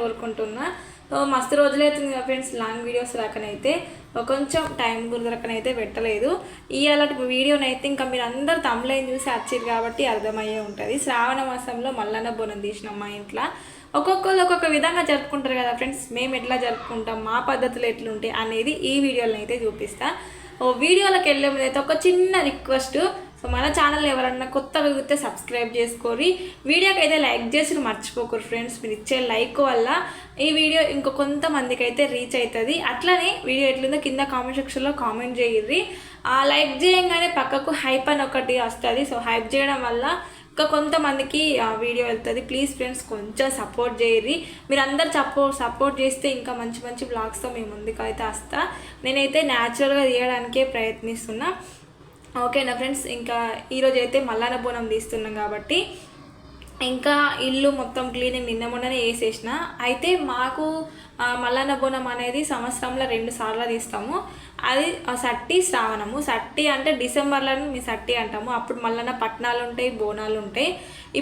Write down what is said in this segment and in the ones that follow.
కోరుకుంటున్నా. మస్తు రోజులైతుంది కదా ఫ్రెండ్స్ లాంగ్ వీడియోస్ రాకనైతే. కొంచెం టైం కుదరకనైతే పెట్టలేదు. ఇవాళ వీడియోనైతే ఇంకా మీరు అందరు తమిళైన చూసి వచ్చారు కాబట్టి అర్థమయ్యే ఉంటుంది. శ్రావణ మాసంలో మల్లన్న బోనం తీసినాం మా ఇంట్లో. ఒక్కొక్కరు ఒక్కొక్క విధంగా జరుపుకుంటారు కదా ఫ్రెండ్స్ మేము ఎట్లా జరుపుకుంటాం మా పద్ధతులు ఎట్లుంటాయి అనేది ఈ వీడియోలను అయితే చూపిస్తా. ఓ వీడియోలోకి వెళ్ళే ముందు అయితే ఒక చిన్న రిక్వెస్ట్. సో మన ఛానల్ ఎవరన్నా కొత్తగా వెగితే సబ్స్క్రైబ్ చేసుకోరి వీడియోకి అయితే లైక్ చేసి మర్చిపోకరు ఫ్రెండ్స్ మీరు ఇచ్చే లైక్ వల్ల ఈ వీడియో ఇంకో కొంతమందికి అయితే రీచ్ అవుతుంది అట్లనే వీడియో ఎట్లుందో కింద కామెంట్ సెక్షన్లో కామెంట్ చేయర్రి ఆ లైక్ చేయంగానే పక్కకు హైప్ అని ఒకటి వస్తుంది. సో హైప్ చేయడం వల్ల ఇంకా కొంతమందికి ఆ వీడియో వెళ్తుంది. ప్లీజ్ ఫ్రెండ్స్ కొంచెం సపోర్ట్ చేయరి మీరు అందరు సపోర్ట్ సపోర్ట్ చేస్తే ఇంకా మంచి మంచి బ్లాగ్స్తో మేము ముందుకు అయితే వస్తా. నేనైతే న్యాచురల్గా తీయడానికే ప్రయత్నిస్తున్నా. ఓకేనా ఫ్రెండ్స్ ఇంకా ఈరోజు అయితే మల్లార బోనం తీస్తున్నాం కాబట్టి ఇంకా ఇల్లు మొత్తం క్లీనింగ్ నిన్న మొన్ననే వేసేసిన అయితే మాకు మల్లన్న బోనం అనేది సంవత్సరంలో రెండు సార్లు తీస్తాము. అది ఆ సట్టి శ్రావణము. సట్టి అంటే డిసెంబర్లో మీ సట్టి అంటాము. అప్పుడు మల్లన్న పట్నాలు ఉంటాయి బోనాలు ఉంటాయి.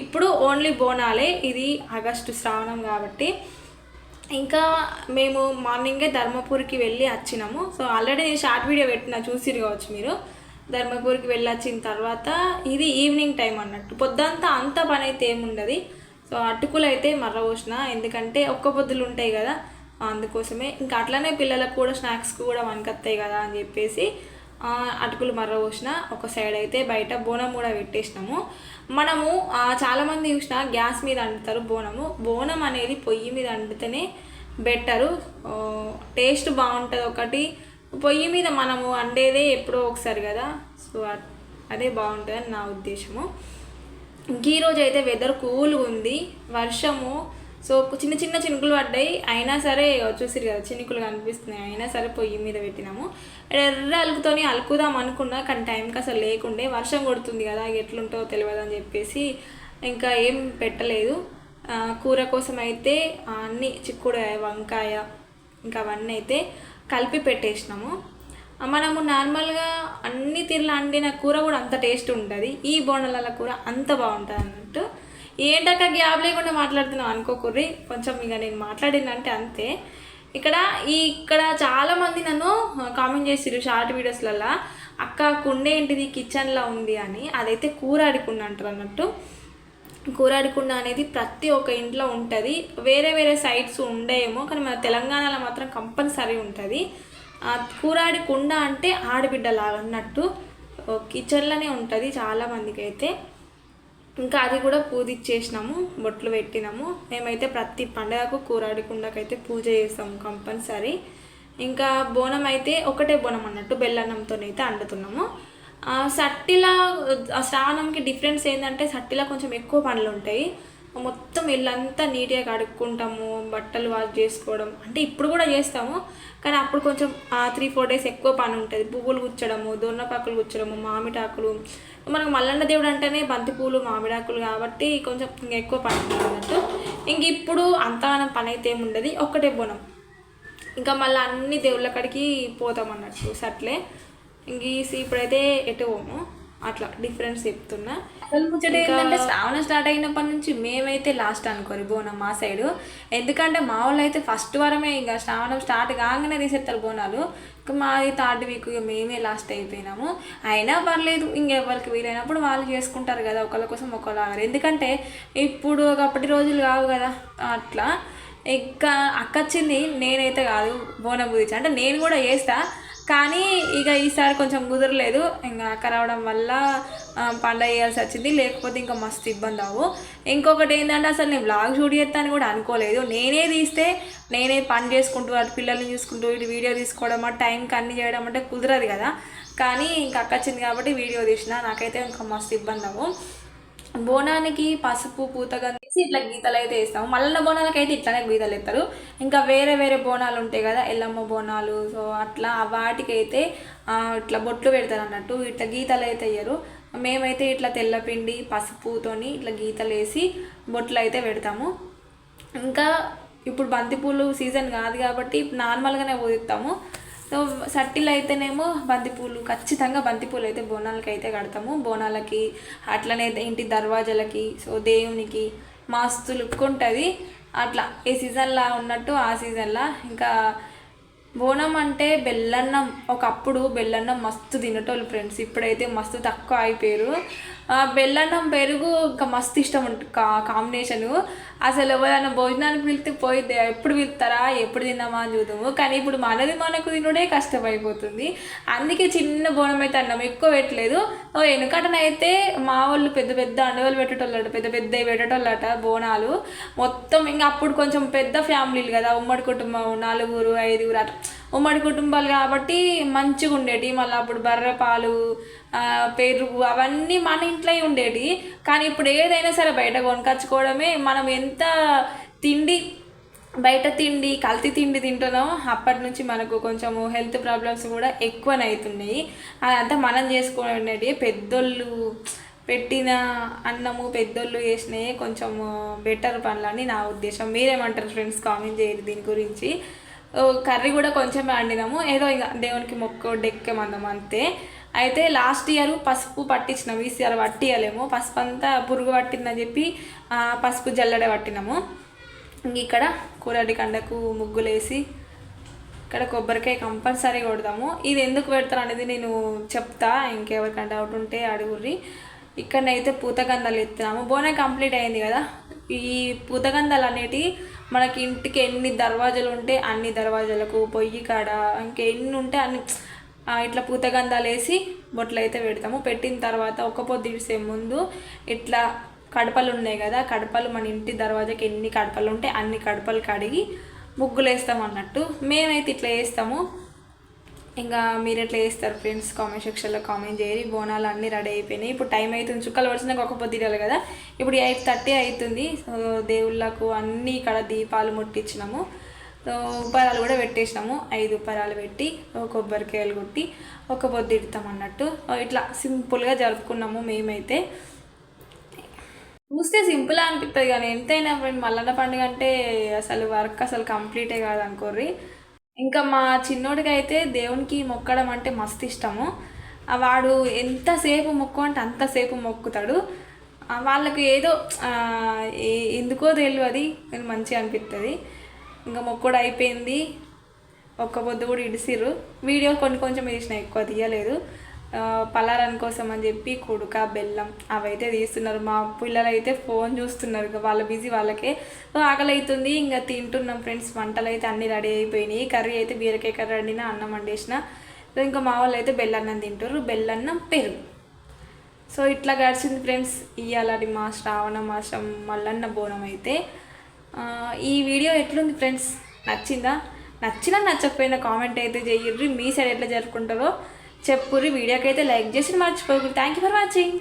ఇప్పుడు ఓన్లీ బోనాలే. ఇది ఆగస్టు శ్రావణం కాబట్టి. ఇంకా మేము మార్నింగే ధర్మపూర్కి వెళ్ళి వచ్చినాము. సో ఆల్రెడీ నేను షార్ట్ వీడియో పెట్టిన చూసిరు కావచ్చు మీరు. ధర్మపూర్కి వెళ్ళొచ్చిన తర్వాత ఇది ఈవినింగ్ టైం అన్నట్టు. పొద్దంతా అంత పని అయితే ఏముండదు సో అటుకులు అయితే మర్రపోసిన ఎందుకంటే ఒక్క పొద్దులు ఉంటాయి కదా. అందుకోసమే ఇంకా అట్లనే పిల్లలకు కూడా స్నాక్స్ కూడా వనకత్తాయి కదా అని చెప్పేసి అటుకులు మర్రపోసిన ఒక సైడ్ అయితే బయట బోనం కూడా పెట్టేసినాము. మనము చాలామంది చూసిన గ్యాస్ మీద వండుతారు బోనము. బోనం అనేది పొయ్యి మీద వండితేనే బెటరు. టేస్ట్ బాగుంటుంది ఒకటి. పొయ్యి మీద మనము వండేదే ఎప్పుడో ఒకసారి కదా. సో అదే బాగుంటుందని నా ఉద్దేశము. ఇంక ఈరోజు అయితే వెదర్ కూల్గా ఉంది. వర్షము సో చిన్న చిన్న చినుకులు పడ్డాయి. అయినా సరే చూసిరు కదా చినుకులు కనిపిస్తున్నాయి. అయినా సరే పొయ్యి మీద పెట్టినాము. ఎర్ర అలుకుతోని అలుకుదాం అనుకున్నా కానీ టైంకి అసలు లేకుండే. వర్షం కొడుతుంది కదా ఎట్లుంటో తెలియదు అని చెప్పేసి ఇంకా ఏం పెట్టలేదు. కూర కోసం అయితే అన్ని చిక్కుడుకాయ వంకాయ ఇంకా అవన్నీ అయితే కలిపి పెట్టేసినాము. మనము నార్మల్గా అన్ని తీరులో వండిన కూర కూడా అంత టేస్ట్ ఉంటుంది. ఈ బోండాల కూర అంత బాగుంటుంది అన్నట్టు. ఏంటక్క గ్యాప్ లేకుండా మాట్లాడుతున్నాం అనుకోకుర్రి కొంచెం ఇక నేను మాట్లాడిందంటే అంతే. ఇక్కడ ఈ ఇక్కడ చాలామంది నన్ను కామెంట్ చేసిరు షార్ట్ వీడియోస్లలో అక్క కుండే ఏంటిది? కిచెన్లో ఉంది అని. అదైతే కూర అడికుండా అంటారు అన్నట్టు. కూరాడి కుండ అనేది ప్రతి ఒక్క ఇంట్లో ఉంటుంది. వేరే వేరే సైడ్స్ ఉండేమో కానీ మన తెలంగాణలో మాత్రం కంపల్సరీ ఉంటుంది. కూరాడి కుండ అంటే ఆడబిడ్డ లాగా అన్నట్టు కిచెన్లోనే ఉంటుంది చాలామందికి అయితే ఇంకా అది కూడా పూజ ఇచ్చేసినాము బొట్లు పెట్టినాము. మేమైతే ప్రతి పండగకు కూరాడి కుండకైతే పూజ చేస్తాము కంపల్సరీ. ఇంకా బోనం అయితే ఒకటే బోనం అన్నట్టు బెల్లన్నంతోనైతే వండుతున్నాము ఆ, సట్టిలా శ్రావణంకి డిఫరెన్స్ ఏంటంటే సట్టిలా కొంచెం ఎక్కువ పండ్లు ఉంటాయి మొత్తం ఇల్లంతా నీట్గా కడుక్కుంటాము బట్టలు వాష్ చేసుకోవడం. అంటే ఇప్పుడు కూడా చేస్తాము కానీ అప్పుడు కొంచెం త్రీ ఫోర్ డేస్ ఎక్కువ పని ఉంటుంది. పువ్వులు గుచ్చడము దొన్నపాకులు గుచ్చడము మామిడాకులు. మనకు మల్లన్న దేవుడు అంటేనే బంతిపూలు మామిడాకులు కాబట్టి కొంచెం ఇంకా ఎక్కువ పని ఉంటుంది అన్నట్టు. ఇంక ఇప్పుడు అంతగానం పని అయితే ఏముండదు ఒక్కటే బోనం. ఇంకా మళ్ళీ అన్ని దేవుళ్ళ కాడికి పోతాం అన్నట్టు సట్లే ఇంక ఇప్పుడైతే ఎటు పోము. అట్లా డిఫరెన్స్ చెప్తున్నా. అసలు ముచ్చట ఇంకా- ఏంటంటే శ్రావణం స్టార్ట్ అయినప్పటి నుంచి మేమైతే లాస్ట్ అనుకోరు బోనం మా సైడు ఎందుకంటే మా వాళ్ళు అయితే ఫస్ట్ వారమే ఇంకా శ్రావణం స్టార్ట్ కాగానే తీసేస్తారు బోనాలు. ఇంకా మాది థర్డ్ వీక్ ఇక మేమే లాస్ట్ అయిపోయినాము. అయినా పర్లేదు ఇంకెవరికి వీలైనప్పుడు వాళ్ళు చేసుకుంటారు కదా ఒకళ్ళ కోసం ఒకళ్ళ ఎందుకంటే ఇప్పుడు ఒకప్పటి రోజులు కావు కదా అట్లా. ఇంకా అక్క వచ్చింది నేనైతే కాదు బోనం గురించి. అంటే నేను కూడా చేస్తా కానీ ఇక ఈసారి కొంచెం కుదరలేదు. ఇంకా అక్క రావడం వల్ల పండ పండగ చేయాల్సి వచ్చింది. లేకపోతే ఇంకా మస్తు ఇబ్బంది అవ్వు. ఇంకొకటి ఏంటంటే అసలు నేను బ్లాగ్ షూట్ చేస్తాను కూడా అనుకోలేదు. నేనే తీస్తే నేనే పని చేసుకుంటూ అటు పిల్లల్ని చూసుకుంటూ ఇటు వీడియో తీసుకోవడం టైంకి అన్ని చేయడం అంటే కుదరదు కదా. కానీ ఇంకా అక్క వచ్చింది కాబట్టి వీడియో తీసిన. నాకైతే ఇంకా మస్తు ఇబ్బంది అవ్వు. బోనానికి పసుపు పూతగా తీసి ఇట్లా గీతలు అయితే వేస్తాము. మల్లన్న బోనాలకి అయితే ఇట్లానే గీతలు వేస్తారు. ఇంకా వేరే వేరే బోనాలు ఉంటాయి కదా ఎల్లమ్మ బోనాలు సో అట్లా వాటికైతే ఇట్లా బొట్లు పెడతారు అన్నట్టు. ఇట్లా గీతలు అయితే వేయరు. మేమైతే ఇట్లా తెల్లపిండి పసుపుతోని ఇట్లా గీతలు వేసి బొట్లు అయితే పెడతాము. ఇంకా ఇప్పుడు బంతిపూలు సీజన్ కాదు కాబట్టి నార్మల్గానే పోతాము సో సట్టిలు అయితేనేమో బంతిపూలు ఖచ్చితంగా బంతిపూలు అయితే బోనాలకి అయితే కడతాము. బోనాలకి అట్లనే ఇంటి దర్వాజలకి సో దేవునికి మస్తు లుక్ ఉంటుంది. అట్లా ఏ సీజన్లో ఉన్నట్టు ఆ సీజన్లో ఇంకా బోనం అంటే బెల్లన్నం. ఒకప్పుడు బెల్లన్నం మస్తు తినేటోళ్ళు ఫ్రెండ్స్ ఇప్పుడైతే మస్తు తక్కువ అయిపోయారు. బెల్లన్నం పెరుగు ఇంకా మస్తు ఇష్టం ఉంటుంది కా కాంబినేషను అసలు ఎవరైనా భోజనానికి పిలితే పోయి ఎప్పుడు పిలుస్తారా ఎప్పుడు తిందామా అని చూద్దాము. కానీ ఇప్పుడు మనది మనకు తినుడే కష్టమైపోతుంది. అందుకే చిన్న బోనం అయితే అన్నం ఎక్కువ పెట్టలేదు. ఓ వెనుకటనైతే మా వాళ్ళు పెద్ద పెద్ద అండవాళ్ళు పెట్టేటోళ్ళట పెద్ద పెద్ద పెట్టేటోళ్ళట బోనాలు. మొత్తం ఇంకా అప్పుడు కొంచెం పెద్ద ఫ్యామిలీలు కదా ఉమ్మడి కుటుంబం నలుగురు ఐదుగురు అట్లా. ఉమ్మడి కుటుంబాలు కాబట్టి మంచిగా ఉండేటి. మళ్ళీ అప్పుడు బర్రె పాలు పెరుగు అవన్నీ మన ఇంట్లో ఉండేటి. కానీ ఇప్పుడు ఏదైనా సరే బయట కొనుకొచ్చుకోవడమే. మనం ఎంత తిండి బయట తిండి కల్తీ తిండి తింటున్నాం అప్పటి నుంచి మనకు కొంచెము హెల్త్ ప్రాబ్లమ్స్ కూడా ఎక్కువనవుతున్నాయి అదంతా మనం చేసుకునేటి పెద్దోళ్ళు పెట్టిన అన్నము పెద్దోళ్ళు చేసినవి కొంచెం బెటర్ పనులని నా ఉద్దేశం. మీరేమంటారు ఫ్రెండ్స్? కామెంట్ చేయరు దీని గురించి. కర్రీ కూడా కొంచెమే వండినాము. ఏదో ఇక దేవునికి మొక్క డెక్కేమందాం అంతే. అయితే లాస్ట్ ఇయర్ పసుపు పట్టించినాము. ఈసారి పట్టియలేము పసుపు అంతా పురుగు పట్టిందని చెప్పి పసుపు జల్లడే పట్టినాము. ఇక్కడ కూరటి కండకు ముగ్గులేసి ఇక్కడ కొబ్బరికాయ కంపల్సరీ కొడదాము. ఇది ఎందుకు పెడతారు అనేది నేను చెప్తా. ఇంకెవరికైనా డౌట్ ఉంటే అడుగుర్రి. ఇక్కడనైతే పూతగంధాలు ఎత్తున్నాము బోనే కంప్లీట్ అయింది కదా? ఈ పూతగంధాలు అనేటివి మనకి ఇంటికి ఎన్ని దర్వాజాలు ఉంటే అన్ని దర్వాజాలకు పొయ్యి కాడ ఇంకెన్ని ఉంటే అన్ని ఇట్లా పూతగంధాలు వేసి బొట్లు అయితే పెడతాము. పెట్టిన తర్వాత ఒక పొద్దు ఇడిసే ముందు ఇట్లా కడపలు ఉన్నాయి కదా కడపలు మన ఇంటి దర్వాజాకి ఎన్ని కడపలు ఉంటే అన్ని కడపలు కడిగి ముగ్గులు వేస్తాం అన్నట్టు. మేమైతే ఇట్లా వేస్తాము. ఇంకా మీరు ఎట్లా చేస్తారు ఫ్రెండ్స్ కామెంట్ సెక్షన్లో కామెంట్ చేయరు బోనాలు అన్నీ రెడీ అయిపోయినాయి. ఇప్పుడు టైం అవుతుంది. చుక్కలు వచ్చినాక ఒక పొద్దు కదా. ఇప్పుడు ఎయిట్ థర్టీ అవుతుంది. సో దేవుళ్ళకు అన్నీ ఇక్కడ దీపాలు ముట్టించినాము. సో ఉపరాలు కూడా పెట్టేసినాము. ఐదు ఉపరాలు పెట్టి కొబ్బరికాయలు కొట్టి ఒక పొద్దు ఇడతాం అన్నట్టు. ఇట్లా సింపుల్గా జరుపుకున్నాము మేమైతే. చూస్తే సింపుల్ అనిపిస్తుంది కానీ ఎంతైనా ఫ్రెండ్ మల్లన్న పండుగ అంటే అసలు వర్క్ అసలు కంప్లీటే కాదు అనుకోర్రి ఇంకా మా చిన్నోడికి అయితే దేవునికి మొక్కడం అంటే మస్తు ఇష్టము. వాడు ఎంతసేపు మొక్కు అంటే అంతసేపు మొక్కుతాడు. వాళ్ళకు వాళ్ళకి ఏదో ఎందుకో తెలియదు. కానీ మంచిగా అనిపిస్తుంది ఇంకా మొక్కుడు అయిపోయింది. ఒక్క పొద్దు కూడా ఇడిసిర్రు. వీడియో కొన్ని కొంచెం వేసిన ఎక్కువ తీయలేదు. పలారం కోసం అని చెప్పి కుడుక బెల్లం అవైతే తీస్తున్నారు. మా పిల్లలు అయితే ఫోన్ చూస్తున్నారు వాళ్ళ బిజీ వాళ్ళకే. ఆకలి అవుతుంది ఇంకా తింటున్నాం ఫ్రెండ్స్. వంటలు అయితే అన్నీ రెడీ అయిపోయినాయి. కర్రీ అయితే బీరకాయ కర్రీ వండిన అన్నం వండేసిన. ఇంకా మా వాళ్ళు అయితే బెల్లన్నం తింటారు బెల్లన్నం పెరుగు. సో ఇట్లా గడిచింది ఫ్రెండ్స్. ఇయ్యాలని మా శ్రావణ మాసం మల్లన్న బోనం అయితే. ఈ వీడియో ఎట్లుంది ఫ్రెండ్స్? నచ్చిందా? నచ్చినా నచ్చకపోయినా కామెంట్ అయితే చెయ్యర్రి. మీ సైడ్ ఎట్లా జరుపుకుంటారో చెప్పుర్రి వీడియోకి అయితే లైక్ చేసి మర్చిపోకూడదు. Thank you for watching